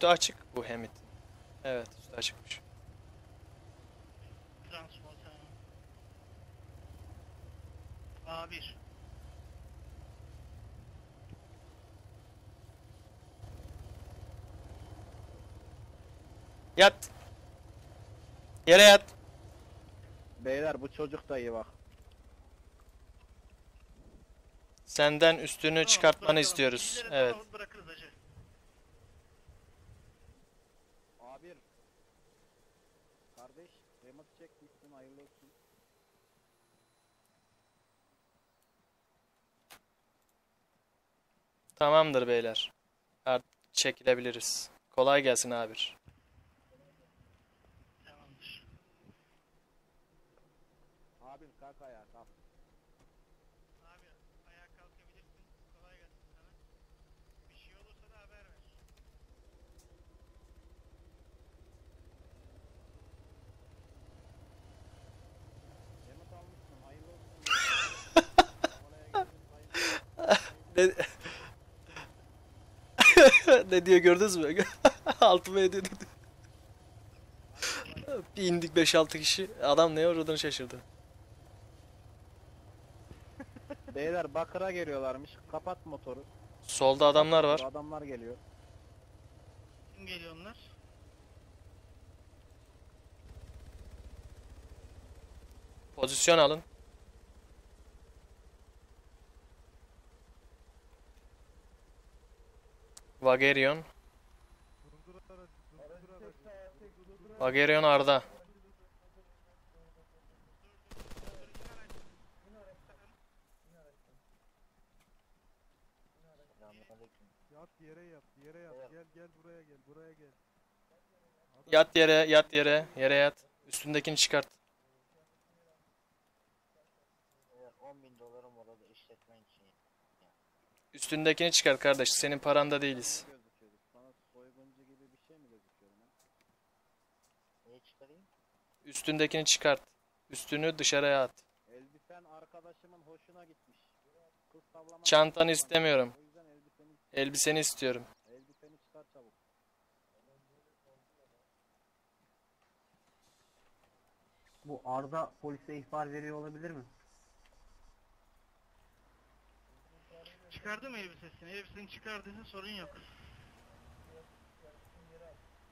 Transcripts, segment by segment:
Üstü açık bu Hemit. Evet üstü açıkmış. Transporter. A1. Yat. Yere yat. Beyler bu çocuk da iyi bak. Senden üstünü Tamam, çıkartmanı bırakalım. istiyoruz. Evet. Bırakırız hacı. A1. Kardeş, remote check gitsin hayırlı olsun. Tamamdır beyler. Artık çekilebiliriz. Kolay gelsin abi. Tamamdır. Abim kalk ayağa kalk. Abi ayağa kalkabilirsin. Kolay gelsin sana. Bir şey olursa da haber ver. Remote almışsın hayırlı olsun. Oraya hayırlı ne diyor gördünüz mü? Altıma ediyor dedi. Bir indik 5-6 kişi. Adam neye uğradığını şaşırdı. Beyler Bakır'a geliyorlarmış. Kapat motoru. Solda adamlar var. Adamlar geliyor. Kim geliyor onlar? Pozisyon alın. Vagerion. Vagerion Arda. Yat yere yat, yere yat. Gel gel buraya gel, buraya gel. Yat yere, yat yere, yere yat. Üstündekini çıkart. 10 bin dolarım orada işletmen için. Üstündekini çıkart kardeş. Senin paranda değiliz. Üstündekini çıkart. Üstünü dışarıya at. Elbisen arkadaşımın hoşuna gitmiş. Çantanı istemiyorum. Elbiseni istiyorum. elbiseni çıkar çabuk. Bu Arda polise ihbar veriyor olabilir mi? Çıkardı mı elbisesini? Elbisesini çıkardıysa sorun yok.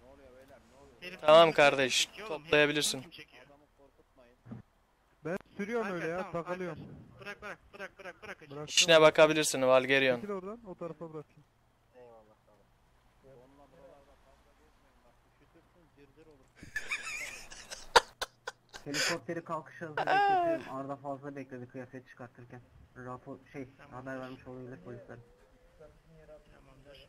Ne oluyor beyler ne oluyor? Herif Tamam kim kardeş, çekiyor oğlum? Herif toplayabilirsin. kim çekiyor? Adamı korkutmayın. Ben sürüyorum Alper, öyle ya, tamam, takılıyorum. Alper. Bırak bırak bırak bırak bırak. İşine bakabilirsin Valgerion. Çekil oradan, o tarafa bırakayım. Helikopteri kalkış hazır bekletiyorum. Arda fazla bekledi kıyafet çıkartırken. Rapor şey Tamam. haber vermiş olabilir polisler. Tamamdır.